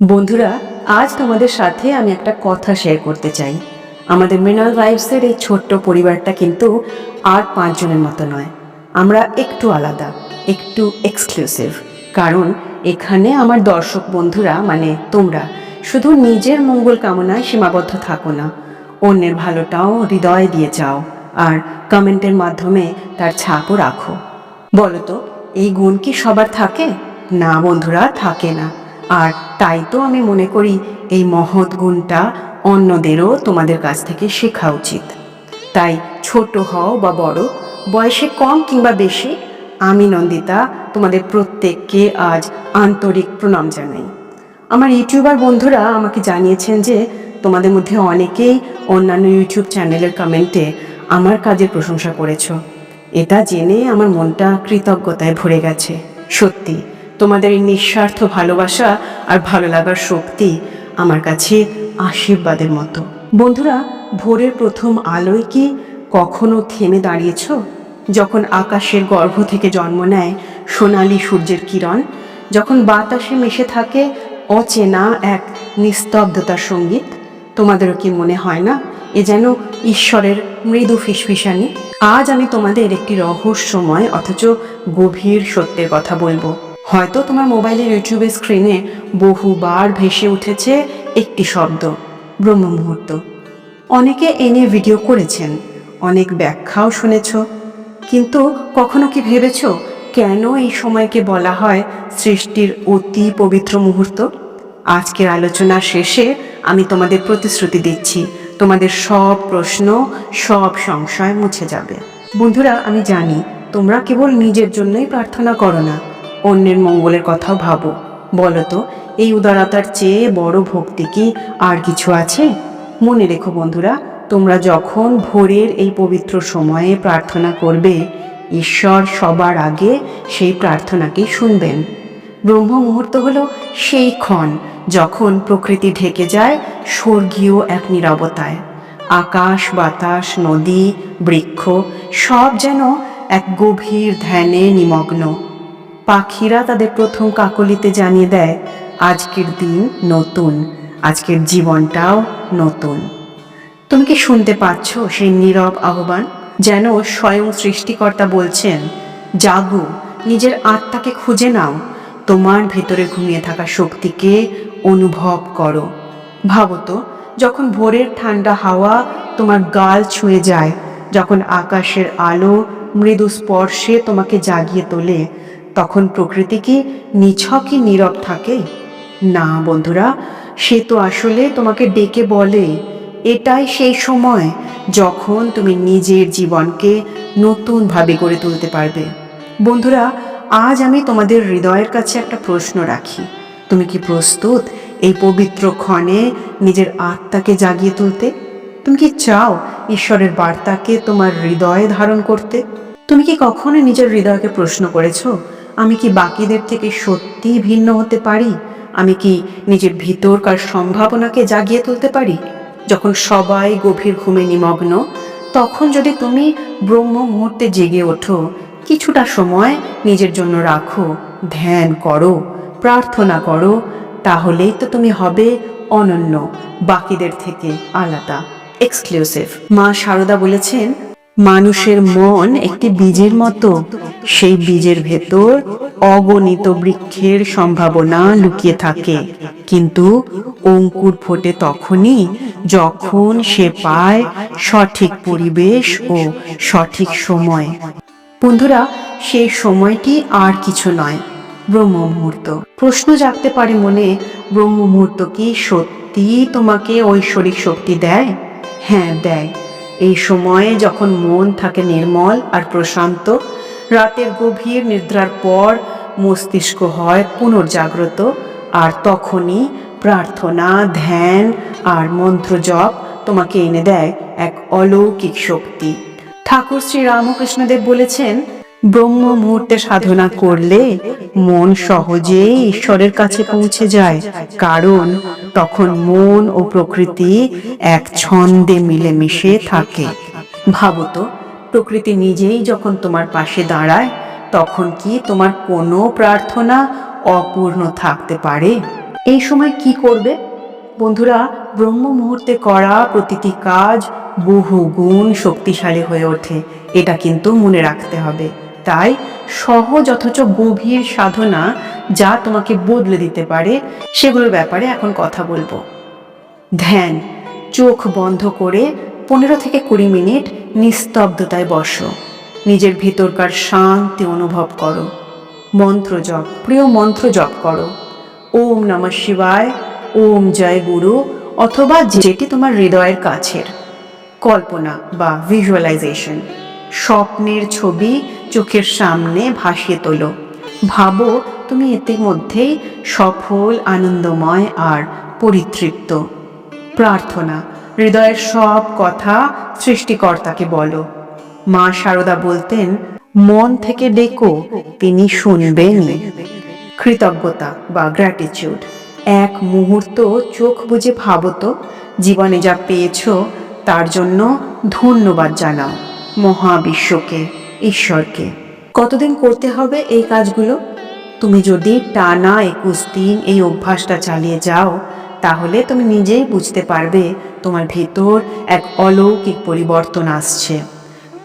বন্ধুরা, আজ তোমাদের সাথে আমি একটা কথা শেয়ার করতে চাই। আমাদের মিনাল ভাইবসের এই ছোট্ট পরিবারটা কিন্তু আর পাঁচজনের মতো নয়। আমরা একটু আলাদা, একটু এক্সক্লুসিভ কারণ এখানে আমার দর্শক বন্ধুরা মানে তোমরা, শুধু নিজের মঙ্গল কামনায় সীমাবদ্ধ থাকো না। অন্যের ভালোটাও হৃদয়ে দিয়ে যাও আর কমেন্টের মাধ্যমে তার ছাপও রাখো। বলো তো, এই গুণ কি সবার থাকে? না বন্ধুরা, থাকে না। আর তাই তো আমি মনে করি এই মহৎ গুণটা অন্যদেরও তোমাদের কাছ থেকে শেখা উচিত। তাই ছোট হও বা বড়, বয়সে কম কিংবা বেশি, আমি নন্দিতা তোমাদের প্রত্যেককে আজ আন্তরিক প্রণাম জানাই। আমার ইউটিউবার বন্ধুরা আমাকে জানিয়েছেন যে তোমাদের মধ্যে অনেকেই অন্যান্য ইউটিউব চ্যানেলের কমেন্টে আমার কাজের প্রশংসা করেছ। এটা জেনে আমার মনটা কৃতজ্ঞতায় ভরে গেছে, সত্যি। তোমাদের এই নিঃস্বার্থ ভালোবাসা আর ভালো লাগার শক্তি আমার কাছে আশীর্বাদের মতো। বন্ধুরা, ভোরের প্রথম আলোয় কি কখনো থেমে দাঁড়িয়েছ? যখন আকাশের গর্ভ থেকে জন্ম নেয় সোনালি সূর্যের কিরণ, যখন বাতাসে মিশে থাকে অচেনা এক নিস্তব্ধতার সংগীত, তোমাদেরও কি মনে হয় না এ যেন ঈশ্বরের মৃদু ফিসফিসানি? আজ আমি তোমাদের একটি রহস্যময় অথচ গভীর সত্যের কথা বলব। হয়তো তোমার মোবাইলের ইউটিউবের স্ক্রিনে বহুবার ভেসে উঠেছে একটি শব্দ ব্রহ্ম মুহূর্ত অনেকে এ নিয়ে ভিডিও করেছেন, অনেক ব্যাখ্যাও শুনেছ। কিন্তু কখনো কি ভেবেছ কেন এই সময়কে বলা হয় সৃষ্টির অতি পবিত্র মুহূর্ত? আজকের আলোচনা শেষে আমি তোমাদের প্রতিশ্রুতি দিচ্ছি, তোমাদের সব প্রশ্ন, সব সংশয় মুছে যাবে। বন্ধুরা, আমি জানি তোমরা কেবল নিজের জন্যই প্রার্থনা করো না অন্যের মঙ্গলের কথাও ভাবো। বলো তো, এই উদারতার চেয়ে বড় ভক্তি কি আর কিছু আছে? মনে রেখো বন্ধুরা, তোমরা যখন ভোরের এই পবিত্র সময়ে প্রার্থনা করবে, ঈশ্বর সবার আগে সেই প্রার্থনাকেই শুনবেন। ব্রহ্ম মুহূর্ত হলো সেই ক্ষণ যখন প্রকৃতি ঢেকে যায় স্বর্গীয় এক নীরবতায়। আকাশ, বাতাস, নদী, বৃক্ষ সব যেন এক গভীর ধ্যানে নিমগ্ন। পাখিরা তাদের প্রথম কাকলিতে জানিয়ে দেয়, আজকের দিন নতুন, আজকের জীবনটাও নতুন। তুমি কি শুনতে পাচ্ছ সেই নীরব আহ্বান? যেন স্বয়ং সৃষ্টিকর্তা বলছেন, জাগো, নিজের আত্মাকে খুঁজে নাও। তোমার ভেতরে ঘুমিয়ে থাকা শক্তিকে অনুভব করো। ভাবো যখন ভোরের ঠান্ডা হাওয়া তোমার গাল ছুঁয়ে যায়, যখন আকাশের আলো মৃদু স্পর্শে তোমাকে জাগিয়ে তোলে তখন প্রকৃতি কি নিছকই নীরব থাকে? না বন্ধুরা, সে তো আসলে তোমাকে ডেকে বলে, এটাই সেই সময় যখন তুমি নিজের জীবনকে নতুনভাবে গড়ে তুলতে পারবে। বন্ধুরা, আজ আমি তোমাদের হৃদয়ের কাছে একটা প্রশ্ন রাখি। তুমি কি প্রস্তুত এই পবিত্র ক্ষণে নিজের আত্মাকে জাগিয়ে তুলতে? তুমি কি চাও ঈশ্বরের বার্তাকে তোমার হৃদয়ে ধারণ করতে? তুমি কি কখনো নিজের হৃদয়কে প্রশ্ন করেছ? আমি কি বাকিদের থেকে সত্যি ভিন্ন হতে পারি? আমি কি নিজের ভিতরকার সম্ভাবনাকে জাগিয়ে তুলতে পারি? যখন সবাই গভীর ঘুমে নিমগ্ন, তখন যদি তুমি ব্রহ্ম মুহূর্তে জেগে ওঠো, কিছুটা সময় নিজের জন্য রাখো, ধ্যান করো, প্রার্থনা করো, তাহলেই তো তুমি হবে অনন্য, বাকিদের থেকে আলাদা। এক্সক্লুসিভ মা শারদা বলেছেন মানুষের মন একটি বীজের মতো। সেই বীজের ভেতর অগণিত বৃক্ষের সম্ভাবনা লুকিয়ে থাকে। কিন্তু অঙ্কুর ফোটে তখনই যখন সে পায় সঠিক পরিবেশ ও সঠিক সময়। বন্ধুরা সেই সময়টি আর কিছু নয় ব্রহ্ম মুহূর্ত প্রশ্ন জাগতে পারে মনে ব্রহ্ম মুহূর্ত কি সত্যি তোমাকে ঐশ্বরিক শক্তি দেয়? হ্যাঁ দেয়। এই সময়ে যখন মন থাকে নির্মল আর প্রশান্ত, রাতের গভীর নিদ্রার পর মস্তিষ্ক হয় পুনর্জাগ্রত আর তখনই প্রার্থনা, ধ্যান আর মন্ত্র জপ তোমাকে এনে দেয় এক অলৌকিক শক্তি। ঠাকুর শ্রী রামকৃষ্ণদেব বলেছেন ব্রহ্ম মুহূর্তে সাধনা করলে মন সহজেই ঈশ্বরের কাছে পৌঁছে যায়, কারণ তখন মন ও প্রকৃতি এক ছন্দে মিলেমিশে থাকে। ভাবো তো প্রকৃতি নিজেই যখন তোমার পাশে দাঁড়ায়, তখন কি তোমার কোনো প্রার্থনা অপূর্ণ থাকতে পারে? এই সময় কি করবে? বন্ধুরা ব্রহ্ম মুহূর্তে করা প্রতিটি কাজ বহু গুণ শক্তিশালী হয়ে ওঠে। এটা কিন্তু মনে রাখতে হবে। তাই সহজ অথচ গভীর সাধনা যা তোমাকে বদলে দিতে পারে, সেগুলোর ব্যাপারে এখন কথা বলব। ধ্যান, চোখ বন্ধ করে পনেরো থেকে কুড়ি মিনিট নিস্তব্ধতায় বসো। নিজের ভিতরকার শান্তি অনুভব করো। মন্ত্র জপ, প্রিয় মন্ত্র জপ করো। ওম নমঃ শিবায়, ওম জয় গুরু অথবা যেটি তোমার হৃদয়ের কাছের। কল্পনা বা ভিজুয়ালাইজেশন স্বপ্নের ছবি চোখের সামনে ভাসিয়ে তোলো। ভাবো তুমি এতে মধ্যেই সফল, আনন্দময় আর পরিতৃপ্ত। প্রার্থনা, হৃদয়ের সব কথা সৃষ্টিকর্তাকে বলো। মা শারদা বলতেন, মন থেকে ডেকো, তিনি শুনবেন। কৃতজ্ঞতা বা গ্র্যাটিচিউড এক মুহূর্ত চোখ বুঝে ভাবো তো, জীবনে যা পেয়েছ তার জন্য ধন্যবাদ জানাও। মহাবিশ্বকে, ঈশ্বরকে। কতদিন করতে হবে এই কাজগুলো? তুমি যদি টানা একুশ দিন এই অভ্যাসটা চালিয়ে যাও, তাহলে তুমি নিজেই বুঝতে পারবে তোমার ভেতর এক অলৌকিক পরিবর্তন আসছে।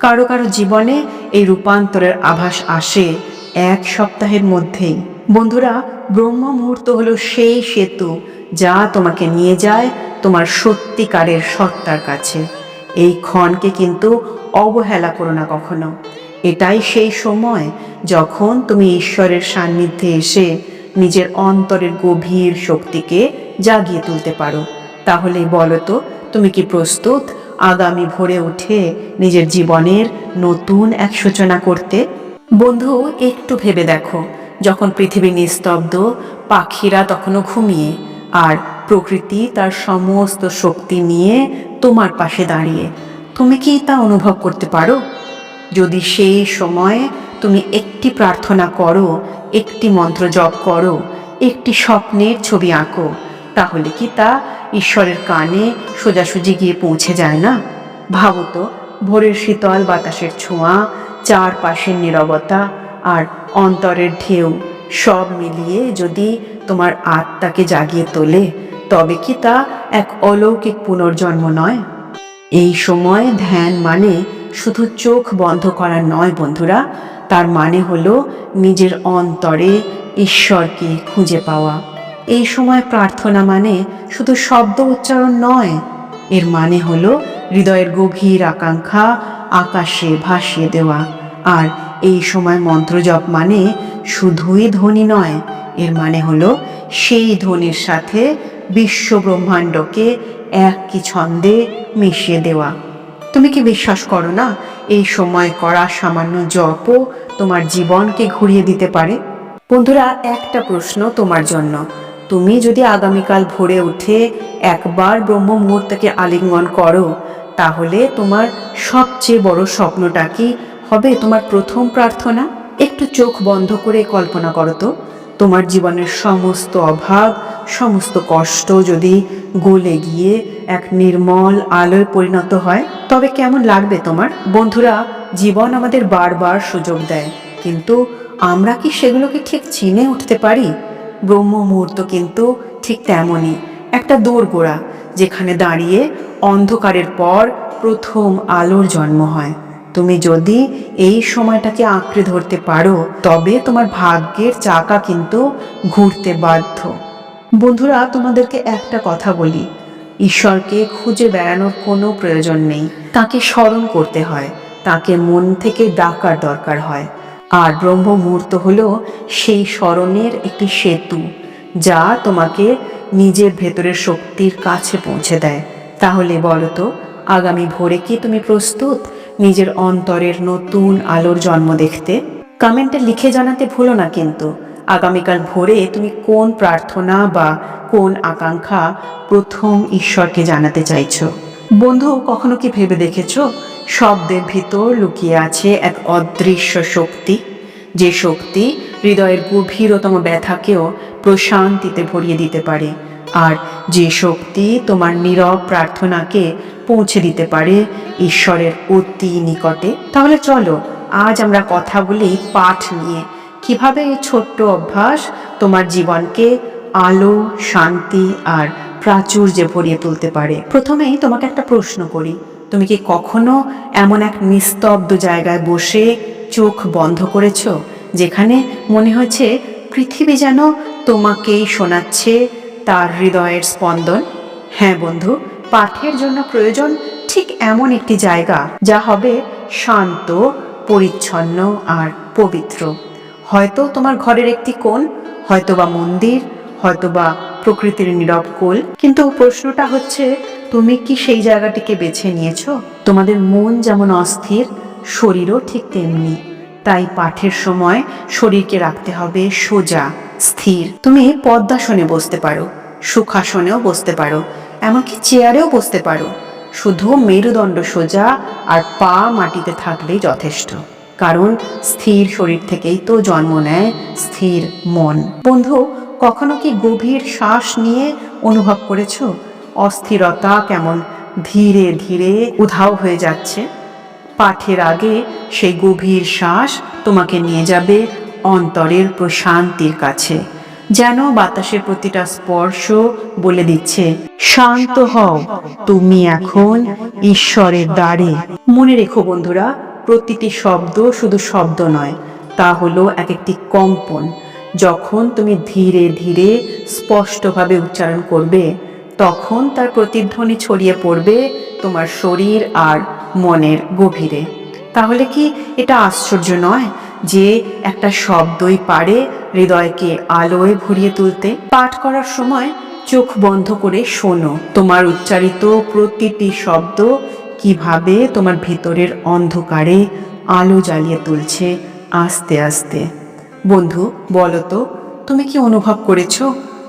কারও কারও জীবনে এই রূপান্তরের আভাস আসে এক সপ্তাহের মধ্যেই। বন্ধুরা ব্রহ্ম মুহূর্ত হলো সেই সেতু যা তোমাকে নিয়ে যায় তোমার সত্যিকারের সত্তার কাছে। এই ক্ষণকে কিন্তু অবহেলা করো না কখনো। এটাই সেই সময় যখন তুমি ঈশ্বরের সান্নিধ্যে এসে নিজের অন্তরের গভীর শক্তিকে জাগিয়ে তুলতে পারো। তাহলে বলো তো, তুমি কি প্রস্তুত আগামী ভোরে উঠে নিজের জীবনের নতুন এক সূচনা করতে? বন্ধু, একটু ভেবে দেখো। যখন পৃথিবী নিস্তব্ধ, পাখিরা তখনও ঘুমিয়ে, আর প্রকৃতি তার সমস্ত শক্তি নিয়ে তোমার পাশে দাঁড়িয়ে। তুমি কি তা অনুভব করতে পারো? যদি সেই সময়ে তুমি একটি প্রার্থনা করো, একটি মন্ত্র জপ করো, একটি স্বপ্নের ছবি আঁকো, তাহলে কি তা ঈশ্বরের কানে সোজাসুজি গিয়ে পৌঁছে যায় না? ভাবো তো, ভোরের শীতল বাতাসের ছোঁয়া, চারপাশের নীরবতা আর অন্তরের ঢেউ, সব মিলিয়ে যদি তোমার আত্মাকে জাগিয়ে তোলে, তবে কি তা এক অলৌকিক পুনর্জন্ম নয়? এই সময় ধ্যান মানে শুধু চোখ বন্ধ করা নয়, বন্ধুরা। তার মানে হলো নিজের অন্তরে ঈশ্বরকে খুঁজে পাওয়া। এই সময় প্রার্থনা মানে শুধু শব্দ উচ্চারণ নয়, এর মানে হলো হৃদয়ের গভীর আকাঙ্ক্ষা আকাশে ভাসিয়ে দেওয়া। আর এই সময় মন্ত্রজপ মানে শুধুই ধ্বনি নয়, এর মানে হলো সেই ধ্বনির সাথে বিশ্ব ব্রহ্মাণ্ডকে একই ছন্দে মিশিয়ে দেওয়া। তুমি কি বিশ্বাস করো না, এই সময় করা সামান্য জপও তোমার জীবনকে ঘুরিয়ে দিতে পারে? বন্ধুরা, একটা প্রশ্ন তোমার জন্য। তুমি যদি আগামীকাল ভোরে উঠে একবার ব্রহ্ম মুহূর্তকে আলিঙ্গন করো, তাহলে তোমার সবচেয়ে বড় স্বপ্নটা কি হবে? তোমার প্রথম প্রার্থনা? একটু চোখ বন্ধ করে কল্পনা করো তো। তোমার জীবনের সমস্ত অভাব, সমস্ত কষ্ট যদি গলে গিয়ে এক নির্মল আলোয় পরিণত হয়, তবে কেমন লাগবে তোমার? বন্ধুরা, জীবন আমাদের বারবার সুযোগ দেয়, কিন্তু আমরা কি সেগুলোকে ঠিক চিনে উঠতে পারি? ব্রহ্ম মুহূর্ত কিন্তু ঠিক তেমনই, একটা দোরগোড়া, যেখানে দাঁড়িয়ে অন্ধকারের পর প্রথম আলোর জন্ম হয়। তুমি যদি এই সময়টাকে আঁকড়ে ধরতে পারো, তবে তোমার ভাগ্যের চাকা কিন্তু ঘুরতে বাধ্য। বন্ধুরা, তোমাদেরকে একটা কথা বলি। ঈশ্বরকে খুঁজে বেড়ানোর কোনো প্রয়োজন নেই। তাকে স্মরণ করতে হয়। তাকে মন থেকে ডাকার দরকার হয়। আর ব্রহ্ম মুহূর্ত হলো সেই স্মরণের একটি সেতু, যা তোমাকে নিজের ভেতরের শক্তির কাছে পৌঁছে দেয়। তাহলে বলো তো, আগামী ভোরে কি তুমি প্রস্তুত? নিজের অন্তরের নতুন আলোর জন্ম দেখতে। কমেন্টে লিখে জানাতে ভুলো না কিন্তু। আগামীকাল ভোরে তুমি কোন প্রার্থনা বা কোন আকাঙ্ক্ষা প্রথম ঈশ্বরকে জানাতে চাইছো? বন্ধু, কখনো কি ভেবে দেখেছ? শব্দের ভিতর লুকিয়ে আছে এক অদৃশ্য শক্তি। যে শক্তি হৃদয়ের গভীরতম ব্যথাকেও প্রশান্তিতে ভরিয়ে দিতে পারে। আর যে শক্তি তোমার নীরব প্রার্থনাকে পৌঁছে দিতে পারে ঈশ্বরের অতি নিকটে, তাহলে চলো, আজ আমরা কথা বলি পাঠ নিয়ে। কীভাবে এই ছোট্ট অভ্যাস তোমার জীবনকে আলো, শান্তি আর প্রাচুর্যে ভরিয়ে তুলতে পারে? প্রথমেই তোমাকে একটা প্রশ্ন করি, তুমি কি কখনো এমন এক নিস্তব্ধ জায়গায় বসে চোখ বন্ধ করেছ, যেখানে মনে হয়েছে পৃথিবী যেন তোমাকেই শোনাচ্ছে তার হৃদয়ের স্পন্দন। হ্যাঁ বন্ধু, পাঠের জন্য প্রয়োজন ঠিক এমন একটি জায়গা যা হবে শান্ত, পরিচ্ছন্ন আর পবিত্র। হয়তো তোমার ঘরের একটি কোণ হয়তো বা মন্দির হয়তো বা প্রকৃতির নীরব কোল। কিন্তু প্রশ্নটা হচ্ছে, তুমি কি সেই জায়গাটিকে বেছে নিয়েছো? তোমাদের মন যেমন অস্থির, শরীরও ঠিক তেমনি। তাই পাঠের সময় শরীরকে রাখতে হবে সোজা, স্থির। তুমি পদ্মাসনে বসতে পারো, সুখাসনেও বসতে পারো, এমনকি চেয়ারেও বসতে পারো। শুধু মেরুদণ্ড সোজা আর পা মাটিতে থাকলেই যথেষ্ট। কারণ স্থির শরীর থেকেই তো জন্ম নেয় স্থির মন। বন্ধু, কখনো কি গভীর শ্বাস নিয়ে অনুভব করেছ? অস্থিরতা কেমন ধীরে ধীরে উধাও হয়ে যাচ্ছে। পাঠের আগে সেই গভীর শ্বাস তোমাকে নিয়ে যাবে অন্তরের প্রশান্তির কাছে, যেন বাতাসের প্রতিটা স্পর্শ বলে দিচ্ছে, শান্ত হও, তুমি এখন ঈশ্বরের দ্বারে। মনে রেখো বন্ধুরা, প্রতিটি শব্দ শুধু শব্দ নয়, তা হলো এক একটি কম্পন। যখন তুমি ধীরে ধীরে স্পষ্টভাবে উচ্চারণ করবে, তখন তার প্রতিধ্বনি ছড়িয়ে পড়বে তোমার শরীর আর মনের গভীরে। তাহলে কি এটা আশ্চর্য নয় যে একটা শব্দই পারে হৃদয়কে আলোয় ভরিয়ে তুলতে? পাঠ করার সময় চোখ বন্ধ করে শোনো, তোমার উচ্চারিত প্রতিটি শব্দ কীভাবে তোমার ভেতরের অন্ধকারে আলো জ্বালিয়ে তুলছে আস্তে আস্তে। বন্ধু, বলো তো, তুমি কি অনুভব করেছ?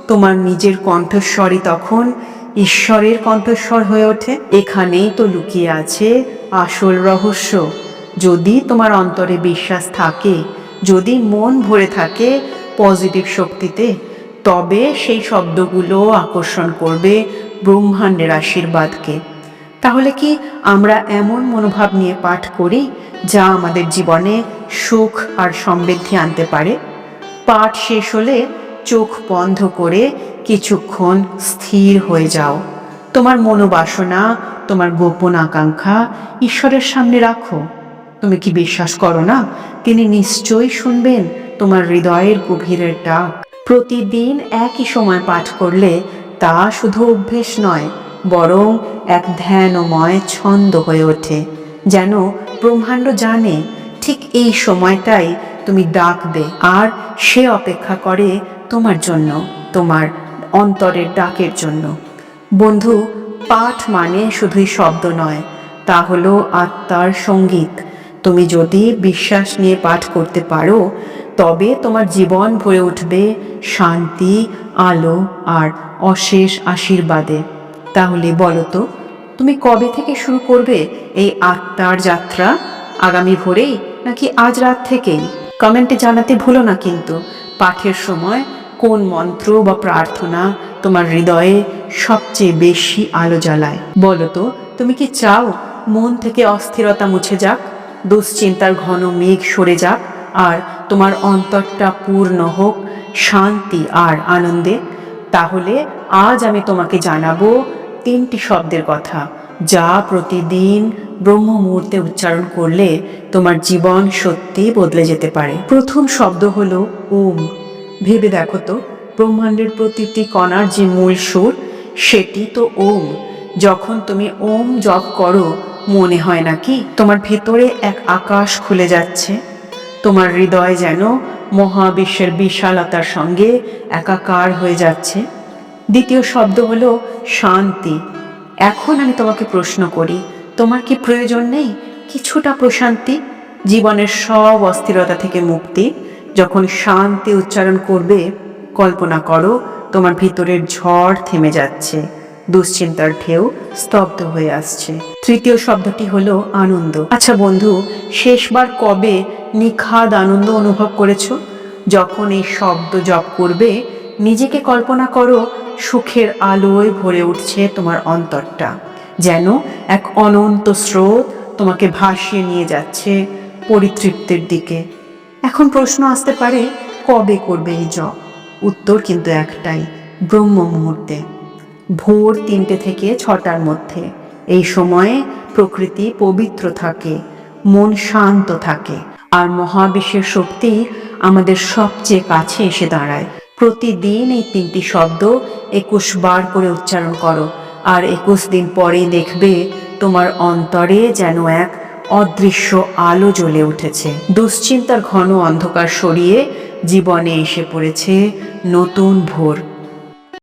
তোমার নিজের কণ্ঠস্বরই তখন ঈশ্বরের কণ্ঠস্বর হয়ে ওঠে। এখানেই তো লুকিয়ে আছে আসল রহস্য। যদি তোমার অন্তরে বিশ্বাস থাকে, যদি মন ভরে থাকে পজিটিভ শক্তিতে, তবে সেই শব্দগুলো আকর্ষণ করবে ব্রহ্মাণ্ডের আশীর্বাদকে। তাহলে কি আমরা এমন মনোভাব নিয়ে পাঠ করি যা আমাদের জীবনে সুখ আর সমৃদ্ধি আনতে পারে? পাঠ শেষ হলে চোখ বন্ধ করে কিছুক্ষণ স্থির হয়ে যাও। তোমার মনোবাসনা, তোমার গোপন আকাঙ্ক্ষা ঈশ্বরের সামনে রাখো। তুমি কি বিশ্বাস করো না? তিনি নিশ্চয়ই শুনবেন তোমার হৃদয়ের গভীরের ডাক। প্রতিদিন একই সময় পাঠ করলে তা শুধু অভ্যেস নয়, বরং এক ধ্যানময় ছন্দ হয়ে ওঠে, যেন ব্রহ্মাণ্ড জানে ঠিক এই সময়টাই তুমি ডাকবে আর সে অপেক্ষা করে তোমার জন্য, তোমার অন্তরের ডাকের জন্য। বন্ধু, পাঠ মানে শুধুই শব্দ নয়, তা হলো আত্মার সংগীত। তুমি যদি বিশ্বাস নিয়ে পাঠ করতে পারো, তবে তোমার জীবন ভরে উঠবে শান্তি, আলো আর অশেষ আশীর্বাদে। তাহলে বলো তো, তুমি কবে থেকে শুরু করবে এই আত্মার যাত্রা? আগামী ভোরেই নাকি আজ রাত থেকেই? কমেন্টে জানাতে ভুলো না কিন্তু, পাঠের সময় কোন মন্ত্র বা প্রার্থনা তোমার হৃদয়ে সবচেয়ে বেশি আলো জ্বালায়? বলো তো, তুমি কি চাও মন থেকে অস্থিরতা মুছে যাক, দুশ্চিন্তার ঘন মেঘ সরে যাক, আর তোমার অন্তরটা পূর্ণ হোক, শান্তি আর আনন্দে? তাহলে আজ আমি তোমাকে জানাব তিনটি শব্দের কথা, যা প্রতিদিন ব্রহ্ম মুহূর্তে উচ্চারণ করলে তোমার জীবন সত্যি বদলে যেতে পারে। প্রথম শব্দ হলো ওম। ভেবে দেখো তো, ব্রহ্মাণ্ডের প্রতিটি কণার যে মূল সুর, সেটি তো ওম। যখন তুমি ওম জপ করো, মনে হয় নাকি তোমার ভেতরে এক আকাশ খুলে যাচ্ছে? তোমার হৃদয় যেন মহাবিশ্বের বিশালতার সঙ্গে একাকার হয়ে যাচ্ছে। দ্বিতীয় শব্দ হলো শান্তি। এখন আমি তোমাকে প্রশ্ন করি, তোমার কি প্রয়োজন নেই? কিছুটা প্রশান্তি? জীবনের সব অস্থিরতা থেকে মুক্তি? যখন শান্তি উচ্চারণ করবে, কল্পনা করো তোমার ভিতরের ঝড় থেমে যাচ্ছে, দুশ্চিন্তার ঢেউ স্তব্ধ হয়ে আসছে। তৃতীয় শব্দটি হলো আনন্দ। আচ্ছা বন্ধু, শেষবার কবে নিখাদ আনন্দ অনুভব করেছ? যখন এই শব্দ জপ করবে, নিজেকে কল্পনা করো সুখের আলোয় ভরে উঠছে তোমার অন্তরটা, যেন এক অনন্ত স্রোত তোমাকে ভাসিয়ে নিয়ে যাচ্ছে পরিতৃপ্তির দিকে। এখন প্রশ্ন আসতে পারে, কবে করবে এই জপ উত্তর কিন্তু একটাই ব্রহ্ম মুহূর্তে ভোর তিনটে থেকে ছটার মধ্যে। এই সময়ে প্রকৃতি পবিত্র থাকে, মন শান্ত থাকে, আর মহাবিশ্বের শক্তি আমাদের সবচেয়ে কাছে এসে দাঁড়ায়। প্রতিদিন এই তিনটি শব্দ একুশ বার করে উচ্চারণ করো, আর একুশ দিন পরে দেখবে তোমার অন্তরে যেন এক অদৃশ্য আলো জ্বলে উঠেছে। দুশ্চিন্তার ঘন অন্ধকার সরিয়ে জীবনে এসে পড়েছে নতুন ভোর।